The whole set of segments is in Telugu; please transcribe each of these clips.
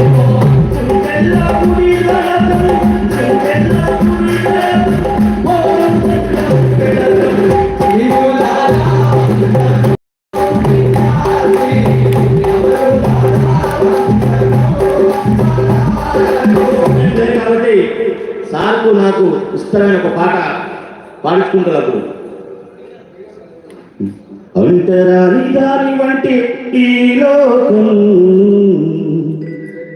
సరే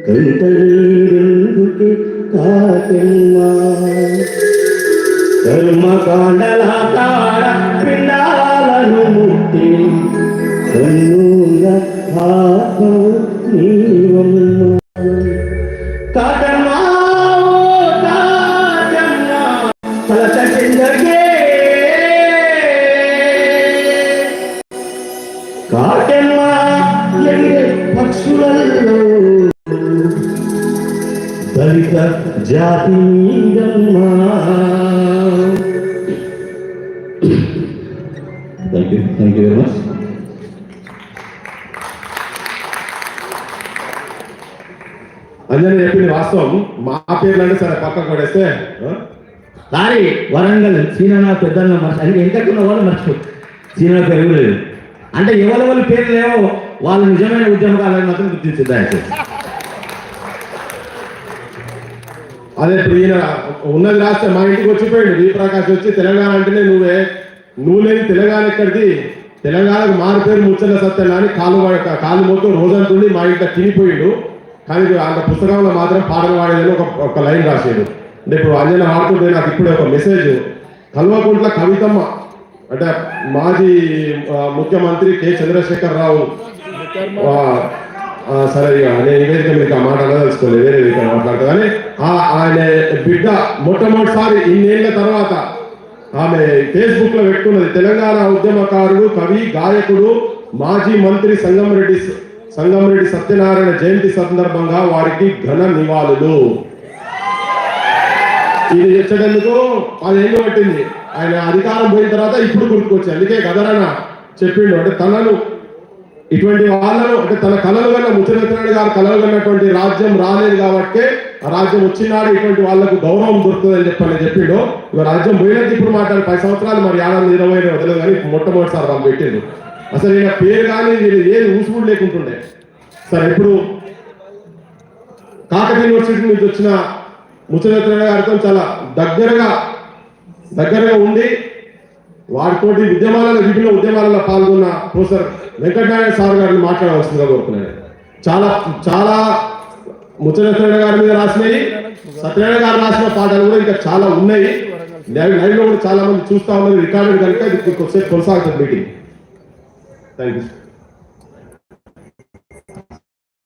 కంటనీరుకి కాకెమ్మా. కర్మకాండల కాడ పిండాలను ముట్టి కన్నుల ఆత్మ నీవమ్మ. కాటమ్మా పక్షులలో దళిత జాతి thank you thank you very much Anjani చెప్పింది వాస్తవం. మా పేర్లు అంటే సరే పక్కకు పడేస్తే? సారీ వరంగల్ సీనా పెద్దన్న మర్చి అంటే ఎంతకున్న వాళ్ళు మర్చిపో సీనా పెరుగు లేదు. అంటే ఎవరెవరి పేర్లు లేవో వాళ్ళు నిజమైన ఉద్యమకాలను మాత్రం గుర్తించింది దయచేసి అదే ఇప్పుడు ఈయన ఉన్నది రాస్తే మా ఇంటికి వచ్చిపోయాడు. వి ప్రకాష్ వచ్చి తెలంగాణ అంటేనే నువ్వే. నువ్వు లేని తెలంగాణ ఎక్కడిది? తెలంగాణకు మారు పేరు ముచ్చల సత్యం అని కాలు కాలు మొత్తం రోజంతుండి మా ఇంట తినిపోయాడు. కానీ అంత పుస్తకంలో మాత్రం పాటలు పాడేదని ఒక ఒక లైన్ రాసేడు. అంటే ఇప్పుడు అంజన వాడుతుంటే నాకు ఇప్పుడే ఒక మెసేజ్ కల్వకుంట్ల కవితమ్మ అంటే మాజీ ముఖ్యమంత్రి కె. చంద్రశేఖర్ రావు సరే ఇక నేను నివేదిక మీకు ఆ మాట అనదలుచుకోలేదు వేరే వేదిక మాట్లాడతా. కానీ ఆ- ఆయన బిడ్డ మొట్టమొదటిసారి ఇన్నేళ్ళ తర్వాత ఆమె ఫేస్బుక్లో పెట్టుకున్నది తెలంగాణ ఉద్యమకారుడు కవి గాయకుడు మాజీ మంత్రి సంగమరెడ్డి సంగమరెడ్డి సత్యనారాయణ జయంతి సందర్భంగా వారికి ఘన నివాళులు. ఇది తెచ్చడానికి పదేళ్ళు పట్టింది. ఆయన అధికారం పోయిన తర్వాత ఇప్పుడు గుర్తుకొచ్చి అందుకే గదరన చెప్పిండు. అంటే తనను ఇటువంటి వాళ్ళను అంటే తన కళలు కన్నా ముచ్చరత్నాడు గారు కళలు కన్నటువంటి రాజ్యం రాలేదు కాబట్టి ఆ రాజ్యం వచ్చినాడు ఇటువంటి వాళ్ళకు గౌరవం దొరుకుతుంది అని చెప్పని చెప్పిండు. ఇక రాజ్యం పోయినది ఇప్పుడు మాట్లాడి పది సంవత్సరాలు మరి ఏడాది ఇరవై వదలదు కానీ మొట్టమొదటిసారి వాళ్ళు పెట్టిండు అసలు ఈయన పేరు కానీ వీళ్ళు ఏది ఊసుగుడు లేకుంటుండే. సరే ఇప్పుడు కాకతీయ యూనివర్సిటీ నుంచి వచ్చిన ముచ్చరత్న గారితో చాలా దగ్గరగా దగ్గరగా ఉండి వాటితోటి ఉద్యమాలలో విభిన్న ఉద్యమాలలో పాల్గొన్న ప్రొఫెసర్ వెంకటనారాయణ సార్ గారిని మాట్లాడవలసిందిగా కోరుతున్నాను. చాలా చాలా ముచ్చరత్న గారి మీద రాసినవి సత్యనారాయణ గారు రాసిన పాటలు కూడా ఇంకా చాలా ఉన్నాయి. లైవ్ లైవ్లో కూడా చాలా మంది చూస్తా ఉన్నారు. రికార్డెడ్ కనుక ఇది కొద్దిసేపు కొనసాగుతుంది మీటింగ్. థ్యాంక్ యూ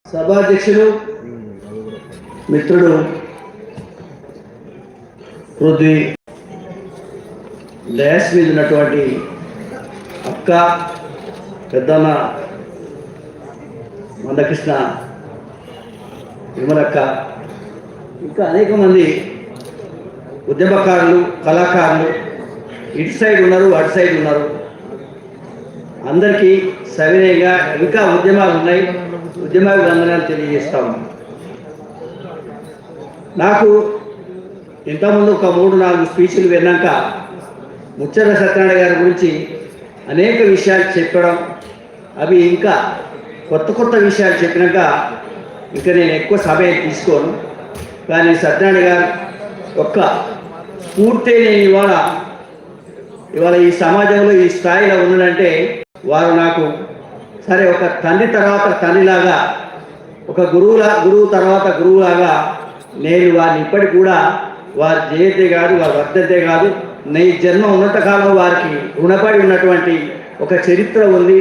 సభాధ్యక్షులు మిత్రుడు పృథ్వీ డయాస్ మీద ఉన్నటువంటి అక్క పెద్దమ్మ మందకృష్ణ విమలక్క ఇంకా అనేక మంది ఉద్యమకారులు కళాకారులు ఇటు సైడ్ ఉన్నారు అటు సైడ్ ఉన్నారు. అందరికీ సవినయంగా ఇంకా ఉద్యమాలు ఉన్నాయి. ఉద్యమాభివందనాలు తెలియజేస్తా. తెలియజేస్తాము నాకు ఇంతకుముందు ఒక మూడు నాలుగు స్పీచ్లు విన్నాక ముచ్చర సత్యనారాయణ గారి గురించి అనేక విషయాలు చెప్పడం అవి ఇంకా కొత్త కొత్త విషయాలు చెప్పినాక ఇంకా నేను ఎక్కువ సమయం తీసుకోను. కానీ సత్యనారాయణ గారు ఒక్క స్ఫూర్తి నేను ఇవాళ ఇవాళ ఈ సమాజంలో ఈ స్థాయిలో ఉన్నాడంటే వారు నాకు సరే ఒక తండ్రి తర్వాత తండ్రిలాగా ఒక గురువులా గురువు తర్వాత గురువులాగా నేను వారిని ఇప్పటికి కూడా వారి జయంతి కాదు వారి వర్ధంతే కాదు నీ జన్మ ఉన్నత కాలం వారికి రుణపడి ఉన్నటువంటి ఒక చరిత్ర ఉంది.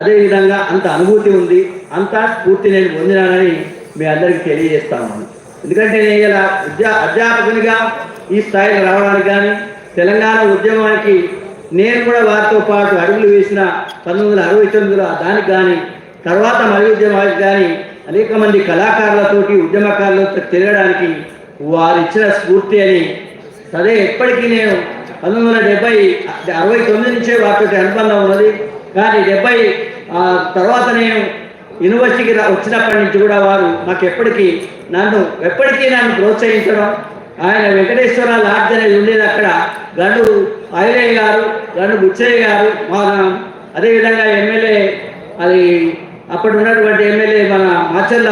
అదేవిధంగా అంత అనుభూతి ఉంది. అంత స్ఫూర్తి నేను పొందినానని మీ అందరికీ తెలియజేస్తాను ఎందుకంటే నేను ఇలా విద్యా అధ్యాపకునిగా ఈ స్థాయికి రావడానికి కానీ తెలంగాణ ఉద్యమానికి నేను కూడా వారితో పాటు అడుగులు వేసిన పంతొమ్మిది వందల అరవై తొమ్మిదిలో దానికి కానీ తర్వాత మరి ఉద్యమానికి కానీ అనేక మంది కళాకారులతోటి ఉద్యమకారులతో తిరగడానికి వారు ఇచ్చిన స్ఫూర్తి అని అదే ఎప్పటికీ నేను పంతొమ్మిది వందల డెబ్బై అరవై తొమ్మిది నుంచే వారితో అనుబంధం ఉన్నది. కానీ డెబ్బై ఆ, తర్వాత నేను యూనివర్సిటీకి వచ్చినప్పటి నుంచి కూడా వారు నాకు ఎప్పటికీ నన్ను ఎప్పటికీ నన్ను ప్రోత్సహించడం. ఆయన వెంకటేశ్వర లాడ్జ్ అనేది ఉండేది అక్కడ. గండు ఐలయ్య గారు గండు బుచ్చయ్య గారు మా అదేవిధంగా ఎమ్మెల్యే అది అప్పుడు ఉన్నటువంటి ఎమ్మెల్యే మన మాచల్ల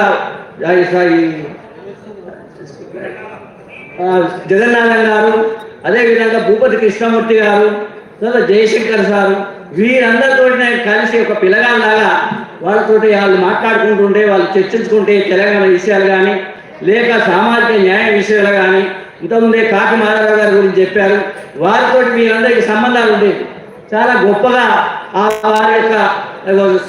సారీ గారు అదేవిధంగా భూపతి కృష్ణమూర్తి గారు తర్వాత జయశంకర్ సారు వీరందరితో నేను కలిసి ఒక పిల్లగాళ్ళలాగా వాళ్ళతోటి వాళ్ళు మాట్లాడుకుంటుంటే వాళ్ళు చర్చించుకుంటే తెలంగాణ విషయాలు కానీ లేక సామాజిక న్యాయ విషయాలు కానీ ఇంతకుముందే కాకి మాధవరావు గారి గురించి చెప్పారు. వారితో మీరందరికీ సంబంధాలు ఉండేవి. చాలా గొప్పగా ఆ వారి యొక్క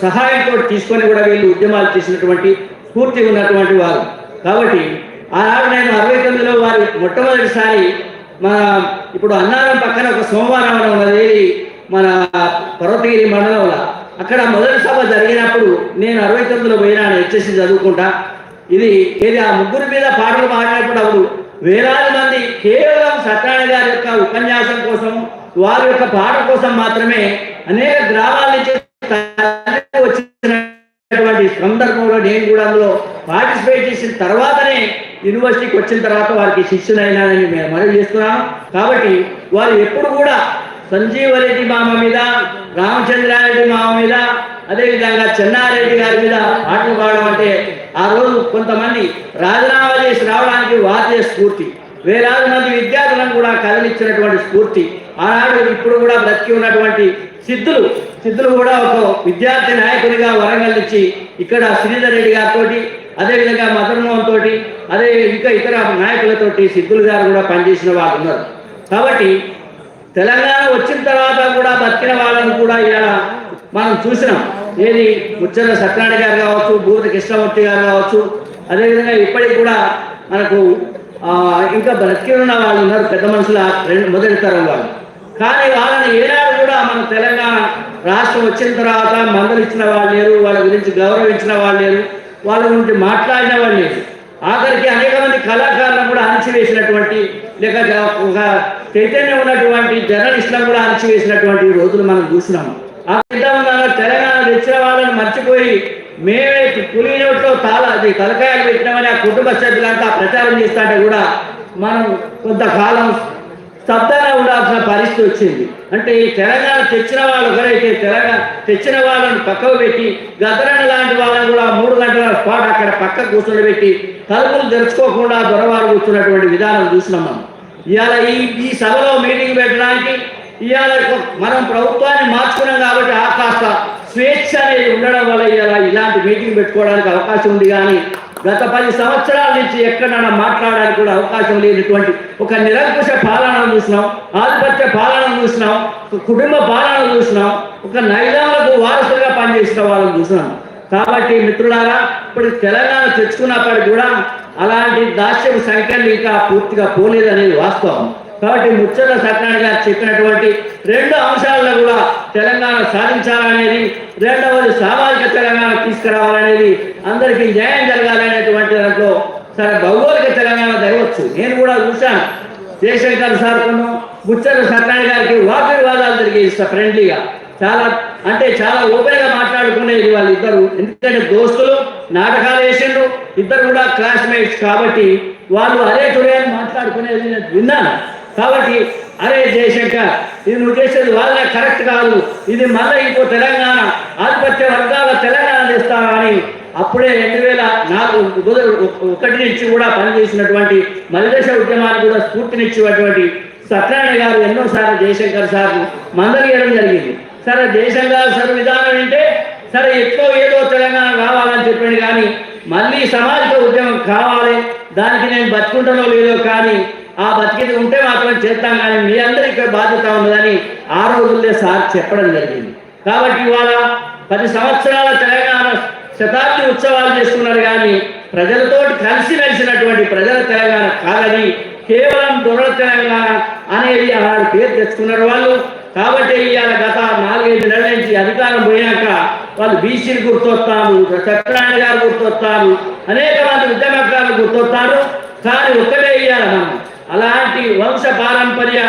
సహాయంతో తీసుకొని కూడా వీళ్ళు ఉద్యమాలు చేసినటువంటి స్ఫూర్తి ఉన్నటువంటి వారు. కాబట్టి ఆనాడు నేను అరవై తొమ్మిదిలో వారి మొట్టమొదటిసారి మన ఇప్పుడు అన్నారం పక్కన ఒక సోమవారం ఉన్నది మన పర్వతగిరి మండలంలో అక్కడ మొదటి సభ జరిగినప్పుడు నేను అరవై తొమ్మిదిలో పోయినాను హెచ్ఎస్సి చదువుకుంటా. ఇది ఏది ఆ ముగ్గురు మీద పాటలు పాడినప్పుడు అప్పుడు వేలాది మంది కేవలం సత్యనారాయణ గారి యొక్క ఉపన్యాసం కోసం వారి యొక్క పాట కోసం మాత్రమే అనేక గ్రామాల నుంచి వచ్చినటువంటి సందర్భంలో నేను కూడా అందులో పార్టిసిపేట్ చేసిన తర్వాతనే యూనివర్సిటీకి వచ్చిన తర్వాత వారికి శిష్యునైనానని మేము మనవి చేస్తున్నాము కాబట్టి వారు ఎప్పుడు కూడా సంజీవరెడ్డి మామ మీద రామచంద్రారెడ్డి మామ మీద అదేవిధంగా చెన్నారెడ్డి గారి మీద ఆటలు పాడడం అంటే ఆ రోజు కొంతమంది రాజీనామా చేసి రావడానికి వాద్య స్ఫూర్తి. వేలాది మంది విద్యార్థులను కూడా కదిలిచ్చినటువంటి స్ఫూర్తి. ఆనాడు ఇప్పుడు కూడా బ్రతికి ఉన్నటువంటి సిద్ధులు సిద్ధులు కూడా ఒక విద్యార్థి నాయకునిగా వరంగల్ నుంచి ఇక్కడ శ్రీధర్ రెడ్డి గారితో అదేవిధంగా మదన్ మోహన్ తోటి అదే ఇంకా ఇతర నాయకులతోటి సిద్ధులు గారు కూడా పనిచేసిన వాళ్ళు ఉన్నారు. కాబట్టి తెలంగాణ వచ్చిన తర్వాత కూడా బతికిన వాళ్ళని కూడా ఇలా మనం చూసినాం. ఏది ముచ్చల సత్యనారాయణ గారు కావచ్చు భూత కృష్ణమూర్తి గారు కావచ్చు అదేవిధంగా ఇప్పటికి కూడా మనకు ఇంకా బ్రతికి ఉన్న వాళ్ళు ఉన్నారు పెద్ద మనుషుల రెండు మొదటి తరం వాళ్ళు. కానీ వాళ్ళని ఏనాడు కూడా మన తెలంగాణ రాష్ట్రం వచ్చిన తర్వాత మందలు ఇచ్చిన వాళ్ళు లేరు వాళ్ళ గురించి గౌరవించిన వాళ్ళు లేరు. వాళ్ళ గురించి మాట్లాడిన వాళ్ళు లేరు ఆఖరికి అనేక మంది కళాకారులను కూడా అణచివేసినటువంటి లేక ఒక చైతన్యం ఉన్నటువంటి జర్నలిస్టులను కూడా అణచివేసినటువంటి రోజులు మనం చూసినాము. ఆ విధంగా తెలంగాణ తెచ్చిన వాళ్ళని మర్చిపోయి మేమే పులినోట్లో తాళ అది తలకాయలు పెట్టినామని ఆ కుటుంబ సభ్యులంతా ప్రచారం చేస్తుంటే కూడా మనం కొంతకాలం స్తబ్దంగా ఉండాల్సిన పరిస్థితి వచ్చింది. అంటే ఈ తెలంగాణ తెచ్చిన వాళ్ళు ఒకరైతే తెలంగాణ తెచ్చిన వాళ్ళని పక్కకు పెట్టి గదరణ లాంటి వాళ్ళని కూడా మూడు గంటల అక్కడ పక్క కూర్చోబెట్టి తలుపులు తెరుచుకోకుండా దొరవారు కూర్చున్నటువంటి విధానం చూసినాం మనం. ఇవాళ ఈ ఈ సభలో మీటింగ్ పెట్టడానికి ఇవాళ మనం ప్రభుత్వాన్ని మార్చుకున్నాం కాబట్టి ఆ కాస్త స్వేచ్ఛ అనేది ఉండడం వల్ల ఇవాళ ఇలాంటి మీటింగ్ పెట్టుకోవడానికి అవకాశం ఉంది కానీ గత పది సంవత్సరాల నుంచి ఎక్కడైనా మాట్లాడడానికి కూడా అవకాశం లేనటువంటి ఒక నిరంకుశ పాలన చూసినాం ఆధిపత్య పాలన చూసినాం ఒక కుటుంబ పాలన చూసినాం ఒక నైదాలకు వారసులుగా పనిచేసిన వాళ్ళని చూసినాం. కాబట్టి మిత్రులారా ఇప్పుడు తెలంగాణ తెచ్చుకున్నప్పటికి కూడా అలాంటి దాస్యం సంఖ్యలు ఇంకా పూర్తిగా పోలేదనేది వాస్తవం. కాబట్టి ముచ్చట సత్యనారాయణ గారు చెప్పినటువంటి రెండు అంశాలలో కూడా తెలంగాణ సాధించాలనేది రెండవది సామాజిక తెలంగాణ తీసుకురావాలనేది అందరికీ న్యాయం జరగాలనేటువంటి దాంట్లో సరే భౌగోళిక తెలంగాణ జరగవచ్చు. నేను కూడా చూశాను. జయశంకర్ సార్ ముచ్చట సత్యనారాయణ గారికి వాద వివాదాలు జరిగేది ఫ్రెండ్లీగా. చాలా అంటే చాలా ఓపెన్గా మాట్లాడుకునేది వాళ్ళు ఇద్దరు ఎందుకంటే దోస్తులు నాటకాలు వేసిండ్రు ఇద్దరు కూడా క్లాస్మేట్స్ కాబట్టి వాళ్ళు అరే టుడే అని మాట్లాడుకునేది నేను విన్నాను. కాబట్టి అరే జయశంకర్ ఇది నువ్వు చేసేది వాళ్ళ కరెక్ట్ కాదు. ఇది మళ్ళీ ఇంకో తెలంగాణ ఆధిపత్య వర్గాల తెలంగాణ తెస్తావా అని అప్పుడే రెండు వేల నాలుగు ఒకటి నుంచి కూడా పనిచేసినటువంటి మలిదేశ ఉద్యమానికి కూడా స్ఫూర్తినిచ్చేటువంటి సత్యనారాయణ గారు ఎన్నోసార్లు జయశంకర్ సార్ మందలియడం జరిగింది. సరే దేశంగా సరే విధానం అంటే సరే ఎక్కువ ఏదో తెలంగాణ కావాలని చెప్పాడు కానీ మళ్ళీ సామాజిక ఉద్యమం కావాలి. దానికి నేను బతుకుంటానో లేదో కానీ ఆ బతికిది ఉంటే మాత్రం చేస్తాం కానీ మీ అందరికీ ఇక్కడ బాధ్యత ఉన్నదని ఆ రోజుల్లో సార్ చెప్పడం జరిగింది. కాబట్టి ఇవాళ పది సంవత్సరాల తెలంగాణ శతాబ్ది ఉత్సవాలు చేసుకున్నారు కానీ ప్రజలతోటి కలిసి నడిచినటువంటి ప్రజల తెలంగాణ కాదని కేవలం దొరల తెలంగాణ అనేది ఆనాడు పేరు తెచ్చుకున్నారు వాళ్ళు కాబట్టి ఇవాళ గత నాలుగైదు నెలల నుంచి అధికారం పోయాక వాళ్ళు బీసీలు గుర్తొస్తాము సత్యనారాయణ గారు గుర్తొస్తారు అనేక మంది ఉద్యమకారులు గుర్తొస్తారు కానీ ఒక్కటే ఇయ్యాలి మనం. అలాంటి వంశ పారంపర్య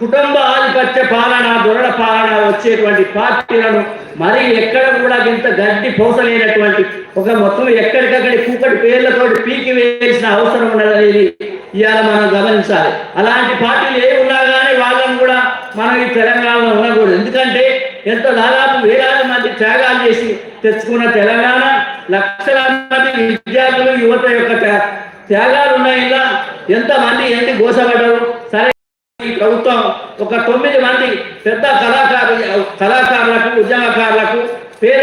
కుటుంబ ఆధిపత్య పాలన దొరల పాలన వచ్చేటువంటి పార్టీలను మరి ఎక్కడ కూడా ఇంత గడ్డి పోసలేనటువంటి ఒక మొత్తం ఎక్కడికక్కడి కూకటి పేర్లతోటి పీకి వేసిన అవసరం ఉన్నదనేది ఇవాళ మనం గమనించాలి. అలాంటి పార్టీలు ఏ ఉన్నా కానీ వాళ్ళని కూడా మనం ఈ తెలంగాణలో ఉండకూడదు. ఎందుకంటే ఎంతో దాదాపు వేలాది మంది త్యాగాలు చేసి తెచ్చుకున్న తెలంగాణ లక్షలాది మంది విద్యార్థులు యువత యొక్క త్యా- త్యాగాలు ఉన్నాయి. ఇలా ఎంతమంది ఏంటి గోసపడ్డారు సరే ఈ ప్రభుత్వం ఒక తొమ్మిది మంది పెద్ద కళాకారు కళాకారులకు ఉద్యమకారులకు పేర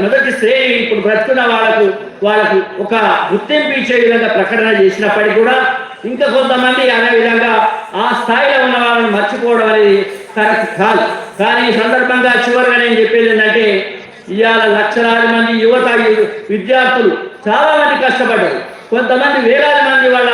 మొదటి శ్రేణి ఇప్పుడు బ్రతుకున్న వాళ్ళకు వాళ్ళకు ఒక గుర్తింపు ఇచ్చే విధంగా ప్రకటన చేసినప్పటికీ కూడా ఇంకా కొంతమంది అనే విధంగా ఆ స్థాయిలో ఉన్న వాళ్ళని మర్చిపోవడం అనేది కరెక్ట్ కాదు. కానీ ఈ సందర్భంగా చివరిగా నేను చెప్పేది ఏంటంటే ఇవాళ లక్షలాది మంది యువత విద్యార్థులు చాలా మంది కష్టపడ్డారు. కొంతమంది వేలాది మంది వాళ్ళ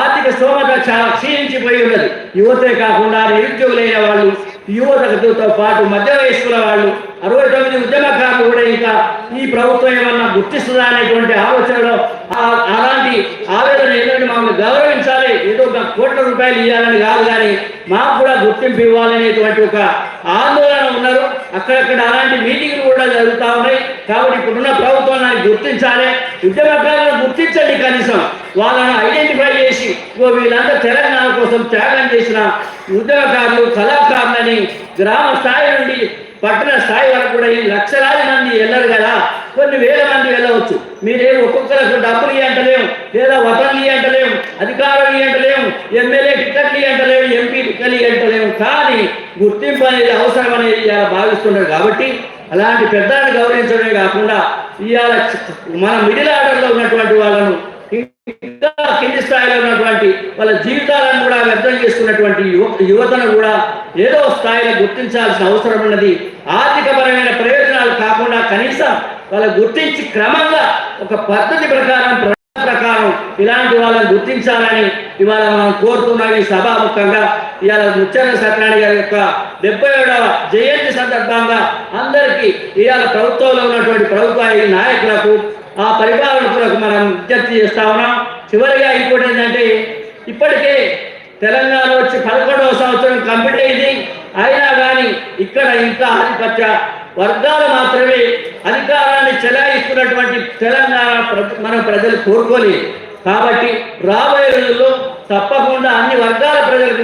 ఆర్థిక స్తోమత చాలా క్షీణించిపోయి ఉన్నది. యువతే కాకుండా నిరుద్యోగులైన వాళ్ళు యువతతో పాటు మధ్య వయస్కుల వాళ్ళు అరవై తొమ్మిది ఉద్యమకారులు కూడా ఇంకా ఈ ప్రభుత్వం ఏమన్నా గుర్తిస్తుందా అనేటువంటి ఆలోచనలో అలాంటి ఆవేదన ఏంటంటే మమ్మల్ని గౌరవించాలి. ఏదో ఒక కోట్ల రూపాయలు ఇవ్వాలని కాదు కానీ మాకు కూడా గుర్తింపు ఇవ్వాలనేటువంటి ఒక ఆందోళన ఉన్నారు. అక్కడక్కడ అలాంటి మీటింగ్లు కూడా జరుగుతూ ఉన్నాయి. కాబట్టి ఇప్పుడున్న ప్రభుత్వం దాన్ని గుర్తించాలి. ఉద్యమకారులను గుర్తించండి కనీసం. వాళ్ళను ఐడెంటిఫై చేసి ఇగో వీళ్ళంతా తెలంగాణ కోసం త్యాగం చేసిన ఉద్యమకారులు కళాకారులని గ్రామ స్థాయి నుండి పట్టణ స్థాయి వరకు కూడా ఈ లక్షలాది మంది వెళ్ళరు కదా. కొన్ని వేల మంది వెళ్ళవచ్చు. మీరేం ఒక్కొక్కరు డబ్బులు ఇవ్వంటలేము లేదా వతన్లు ఇవ్వంటలేము అధికారులు ఇవ్వంటలేము ఎమ్మెల్యే టికెట్లు ఇవ్వంటలేము ఎంపీ టికెట్లు ఇవ్వంటలేము కానీ గుర్తింపు అనేది అవసరం అనేది ఇలా భావిస్తున్నారు కాబట్టి అలాంటి పెద్దలను గౌరవించడమే కాకుండా ఇవాళ మన మిడిల్ ఆర్డర్లో ఉన్నటువంటి వాళ్ళను ఇంకా కింది స్థాయిలో ఉన్నటువంటి వాళ్ళ జీవితాలను కూడా వ్యర్థం చేసుకున్నటువంటి యువతను కూడా ఏదో స్థాయిలో గుర్తించాల్సిన అవసరం ఉన్నది. ఆర్థికపరమైన ప్రయోజనాలు కాకుండా కనీసం వాళ్ళ గుర్తించి క్రమంగా ఒక పద్ధతి ప్రకారం ప్రకారం ఇలాంటి వాళ్ళని గుర్తించాలని ఇవాళ మనం కోరుతున్నాం. ఈ సభాముఖంగా ఇవాళ ముచ్చర్ల సత్యనారాయణ గారి యొక్క డెబ్బై ఏడవ జయంతి సందర్భంగా అందరికీ ఇవాళ ప్రభుత్వంలో ఉన్నటువంటి ప్రభుత్వ నాయకులకు ఆ పరిపాలకులకు మనం విజ్ఞప్తి చేస్తా ఉన్నాం. చివరిగా ఇంకోటి ఏంటంటే ఇప్పటికే తెలంగాణ వచ్చి పదకొండవ సంవత్సరం కంప్లీట్ అయింది. అయినా కానీ ఇక్కడ ఇంకా ఆధిపత్య వర్గాలు మాత్రమే అధికారాన్ని చెలాయిస్తున్నటువంటి తెలంగాణ ప్ర- ప్రజలు కోరుకోలేదు. కాబట్టి రాబోయే రోజుల్లో తప్పకుండా అన్ని వర్గాల ప్రజలకు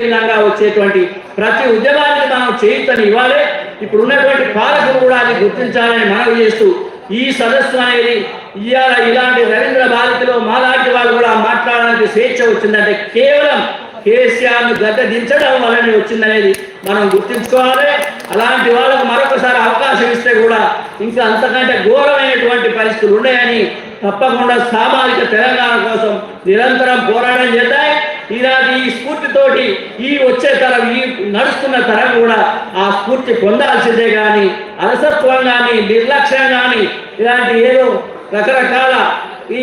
విధంగా వచ్చేటువంటి ప్రతి ఉద్యమానికి మనం చేయుతని ఇవ్వాలి. ఇప్పుడు ఉన్నటువంటి పాలకులు కూడా అది గుర్తించాలని మనవి చేస్తూ ఈ సదస్సు అనేది ఇవాళ ఇలాంటి రవీంద్ర భారతిలో మాలాంటి వాళ్ళు కూడా మాట్లాడడానికి స్వేచ్ఛ వచ్చిందంటే కేవలం కేసీఆర్ను గద్దె దించడం వల్లనే వచ్చిందనేది మనం గుర్తుంచుకోవాలి. అలాంటి వాళ్ళకు మరొకసారి అవకాశం ఇస్తే కూడా ఇంకా అంతకంటే ఘోరమైనటువంటి పరిస్థితులు ఉన్నాయని తప్పకుండా సామాజిక తెలంగాణ కోసం నిరంతరం పోరాటం చేద్దాయి ఇలాంటి ఈ స్ఫూర్తితోటి ఈ వచ్చే తరం ఈ నడుస్తున్న తరం కూడా ఆ స్ఫూర్తి పొందాల్సిందే కానీ అలసత్వం కానీ నిర్లక్ష్యం కానీ ఇలాంటి ఏదో రకరకాల ఈ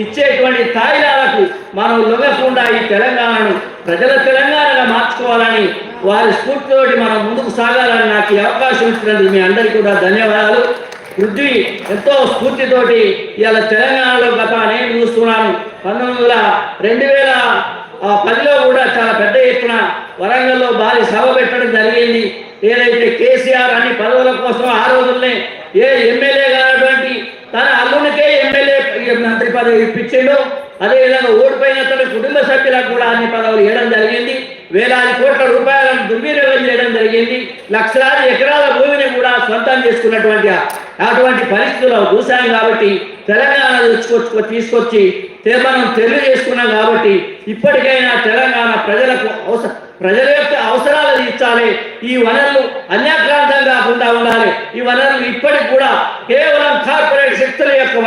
ఇచ్చేటువంటి తాయిలాలకు మనం లొంగకుండా ఈ తెలంగాణను ప్రజల తెలంగాణగా మార్చుకోవాలని వారి స్ఫూర్తితోటి మనం ముందుకు సాగాలని నాకు ఈ అవకాశం ఇచ్చినందుకు మీ అందరికీ కూడా ధన్యవాదాలు. పృథ్వీ ఎంతో స్ఫూర్తితోటి ఇవాళ తెలంగాణలో గత నేను చూస్తున్నాను పంతొమ్మిది వందల రెండు వేల ఆ పనిలో కూడా చాలా పెద్ద ఎత్తున వరంగల్లో భారీ సభ పెట్టడం జరిగింది. ఏదైతే కేసీఆర్ అని పదవుల కోసం ఆ రోజుల్నే ఏ ఎమ్మెల్యే కానటువంటి తన అల్లునికే ఎమ్మెల్యే మంత్రి పదవి ఇప్పించాడు అదేవిధంగా ఓడిపోయిన తన కుటుంబ సభ్యులకు కూడా అన్ని పదవులు ఇవ్వడం జరిగింది. వేలాది కోట్ల రూపాయలను దుర్వినియోగం చేయడం జరిగింది. లక్షలాది ఎకరాల భూమిని కూడా సొంతం చేసుకున్నటువంటి అటువంటి పరిస్థితుల్లో చూశాం కాబట్టి తెలంగాణ తీసుకొచ్చి తీసుకొచ్చి తె- తెలియజేసుకున్నాం కాబట్టి ఇప్పటికైనా తెలంగాణ ప్రజలకు అవసరం ప్రజల యొక్క అవసరాలు తీర్చాలి. ఈ వనరులు అన్యాక్రాంతం కాకుండా ఉండాలి. ఈ వనరులు ఇప్పటికి కూడా కేవలం కార్పొరేట్ శక్తుల యొక్క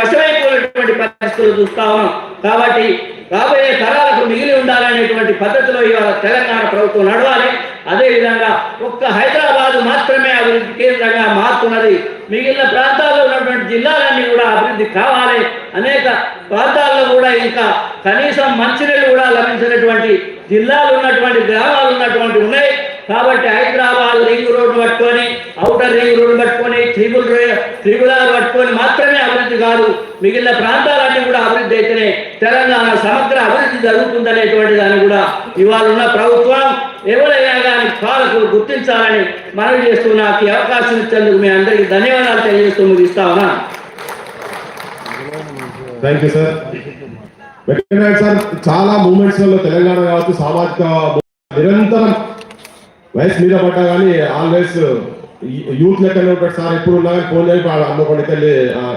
వశమైపోయినటువంటి పరిస్థితులు చూస్తా ఉన్నాం కాబట్టి రాబోయే తరాలకు మిగిలి ఉండాలనేటువంటి పద్ధతిలో ఇవాళ తెలంగాణ ప్రభుత్వం నడవాలి. అదేవిధంగా ఒక్క హైదరాబాద్ మాత్రమే అభివృద్ధి కేంద్రంగా మారుతున్నది. మిగిలిన ప్రాంతాల్లో ఉన్నటువంటి జిల్లాలన్నీ కూడా అభివృద్ధి కావాలి. అనేక ప్రాంతాల్లో కూడా ఇంకా కనీసం మంచినీళ్ళు కూడా లభించినటువంటి జిల్లాలు ఉన్నటువంటి గ్రామాలు ఉన్నటువంటి ఉన్నాయి. కాబట్టి హైదరాబాద్ రింగ్ రోడ్ పట్టుకొని అవుటర్ రింగ్ రోడ్ పట్టుకొని త్రిబుల్ త్రిబుల్ ఆర్ పట్టుకొని మాత్రమే అభివృద్ధి కాదు మిగిలిన ప్రాంతాలన్నీ కూడా అభివృద్ధి అయితేనే తెలంగాణ సమగ్ర అభివృద్ధి జరుగుతుందనేటువంటి దాన్ని కూడా ఇవాళ ఉన్న ప్రభుత్వం ఎవరైనా పాలకులు గుర్తించాలని మనవి చేస్తూ నాకు ఈ అవకాశం ఇచ్చేందుకు మీ అందరికీ ధన్యవాదాలు తెలియజేస్తూ ముగిస్తా ఉన్నాను థ్యాంక్ యూ సార్ సార్ చాలా మూమెంట్స్ తెలంగాణ కావచ్చు సామాజిక నిరంతరం వయసు మీద పడ్డా కానీ ఆల్వేస్ యూత్ లెక్కనే ఉంటాడు సార్. ఎప్పుడు ఉన్నా కానీ ఫోన్ చేసి అమ్మకొండకి వెళ్ళి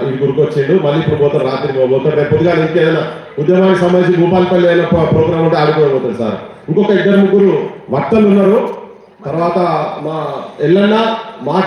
ఇది గురికొచ్చిండు మళ్ళీ ఇప్పుడు పోతారు రాత్రి పోతాడు. రేపు పొద్దుగా ఇంకేదైనా ఉద్యమానికి సంబంధించి భూపాలపల్లి అయిన ప్రోగ్రామ్ ఉంటే ఆడుకోబోతారు సార్. ఇంకొక ఇద్దరు ముగ్గురు వర్తలు ఉన్నారు. తర్వాత మా ఎల్లన్న మాట్లాడు